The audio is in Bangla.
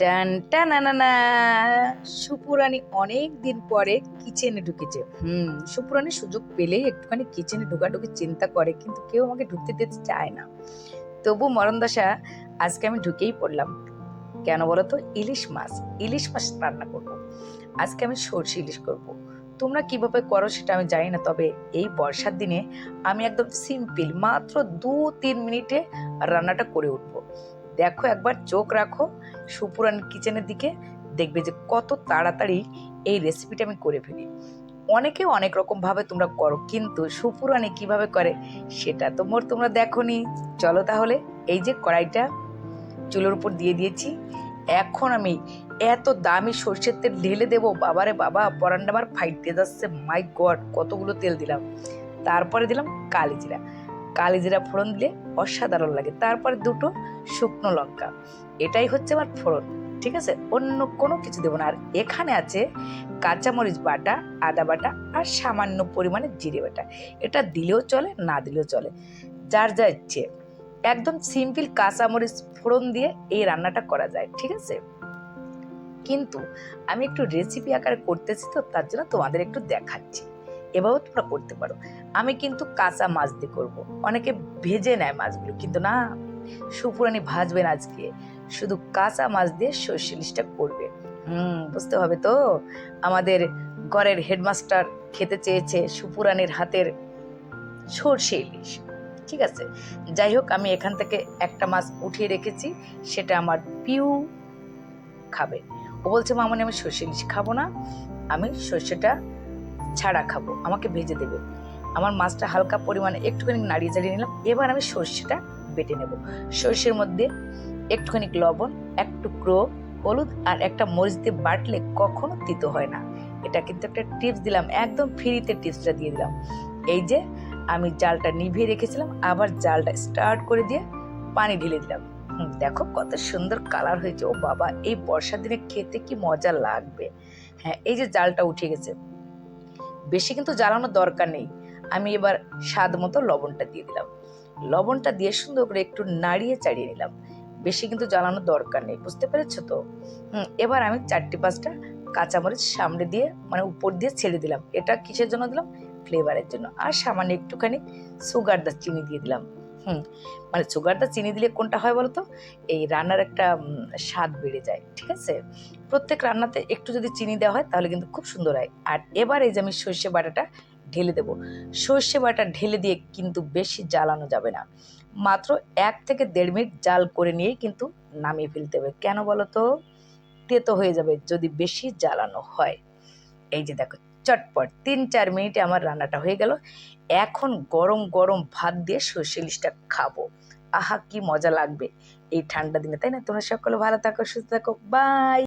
টান টানানানা। সুপুরানি অনেক দিন পরে কিচেনে ঢুকেছে। হুম সুপুরানি সুযোগ পেলেই একটুখানি কিচেনে ঢুকাঢুকি চিন্তা করে, কিন্তু কেউ আমাকে ঢুকতে দিতে চায় না। তবু মরণদশা, আজকে আমি ঢুকেই পড়লাম। কেন বলো তো? ইলিশ মাছ ইলিশ মাছ রান্না করব। আজকে আমি সর্ষে ইলিশ করব। তোমরা কীভাবে করো সেটা আমি জানি না, তবে এই বর্ষার দিনে আমি একদম সিম্পল, মাত্র দু তিন মিনিটে রান্নাটা করে উঠবো। দেখো একবার, চোখ রাখো সুপুরান কিচেনের দিকে, দেখবে যে কত তাড়াতাড়ি এই রেসিপিটা আমি করে ফেলি। অনেকে অনেক রকম ভাবে তোমরা করো, কিন্তু সুপুরানি কীভাবে করে সেটা তো মোর তোমরা দেখো নি চলো তাহলে এই যে কড়াইটা চুলোর উপর দিয়ে দিয়েছি। এখন আমি এত দামি সর্ষের তেল ঢেলে দেবো, বাবারে বাবা পরান্ডা আমার ফাইটতে যাচ্ছে, মাই গড, কতগুলো তেল দিলাম। তারপরে দিলাম কালি জিরা কালি জিরা ফোড়ন দিলে অসাধারণ লাগে। তারপর দুটো শুকনো লঙ্কা। এটাই হচ্ছে আমার ফোড়ন, ঠিক আছে? অন্য কোনো কিছু দেবো না। আর এখানে আছে কাঁচামরিচ বাটা, আদা বাটা আর সামান্য পরিমাণে জিরে বাটা। এটা দিলেও চলে, না দিলেও চলে। যার যা ইচ্ছে। একদম সিম্পল কাঁচামরিচ ফোড়ন দিয়ে এই রান্নাটা করা যায়, ঠিক আছে? কিন্তু আমি একটু রেসিপি আকারে করতেছি তো, তার জন্য তোমাদের একটু দেখাচ্ছি। এভাবেও তোমরা করতে পারো। আমি কিন্তু কাঁচা মাছ দিয়ে করব। অনেকে ভেজে নেয় মাছগুলো, কিন্তু না, সুপুরানি ভাজবেন আজকে। শুধু কাঁচা মাছ দিয়ে সর্ষে ইলিশটা করবে। হুম, বুঝতে হবে তো? আমাদের ঘরের হেডমাস্টার খেতে চেয়েছে সুপুরানির হাতের সর্ষে ইলিশ। ঠিক আছে? যাই হোক, আমি এখান থেকে একটা মাছ উঠিয়ে রেখেছি, সেটা আমার পিউ খাবে। ও বলছে, মামনি, আমি সর্ষে ইলিশ খাব না। আমি সর্ষেটা ছাড়া খাব, আমাকে ভেজে দেবে। আমার মাছটা হালকা পরিমাণে একটুখানি নাড়িয়ে চাড়িয়ে নিলাম, এবার আমি সর্ষেটা বেটে নেব। সর্ষের মধ্যে একটুখানি লবণ, এক টুকরো হলুদ আর একটা মরিচ দিয়ে বাটলে কখনো তিতো হয় না। এটা কিন্তু একটা টিপস দিলাম, একদম ফ্রিতে টিপসটা দিয়ে দিলাম। এই যে আমি জালটা নিভিয়ে রেখেছিলাম, আবার জালটা স্টার্ট করে দিয়ে পানি ঢেলে দিলাম। দেখো কত সুন্দর কালার হয়েছে, ও বাবা, এই বর্ষার দিনে খেতে কি মজা লাগবে। হ্যাঁ এই যে জালটা উঠে গেছে বেশি কিন্তু জ্বালানোর দরকার নেই। আমি এবার স্বাদ মতো লবণটা দিয়ে দিলাম। লবণটা দিয়ে সুন্দর করে একটু নাড়িয়ে চাড়িয়ে নিলাম। বেশি কিন্তু জ্বালানোর দরকার নেই, বুঝতে পেরেছ তো? এবার আমি চারটি পাঁচটা কাঁচামরিচ সামনে দিয়ে মানে উপর দিয়ে ছেড়ে দিলাম। এটা কিসের জন্য দিলাম? ফ্লেভারের জন্য। আর সামান্য একটুখানি সুগার দা চিনি দিয়ে দিলাম। হুম মানে সুগারটা চিনি দিলে কোনটা হয় বলতো? এই রান্নার একটা স্বাদ বেড়ে যায়, ঠিক আছে? প্রত্যেক রান্নাতে একটু যদি চিনি দেওয়া হয় তাহলে কিন্তু খুব সুন্দর হয়। আর এবার এই যে আমি সর্ষে বাটাটা ঢেলে দেবো। সর্ষে বাটা ঢেলে দিয়ে কিন্তু বেশি জ্বালানো যাবে না। মাত্র এক থেকে দেড় মিনিট জাল করে নিয়েই কিন্তু নামিয়ে ফেলতে হবে। কেন বলো তো তেতো হয়ে যাবে যদি বেশি জ্বালানো হয়। এই যে দেখো চটপট। তিন, চার মিনিটে আমার রান্নাটা হয়ে গেল। এখন গরম গরম ভাত দিয়ে সর্ষে ইলিশটা খাব। আহা, কি মজা লাগবে। এই ঠান্ডা দিনে, তাই না? তোমরা সকলে ভালো থাকো, সুস্থ থাকো। বাই!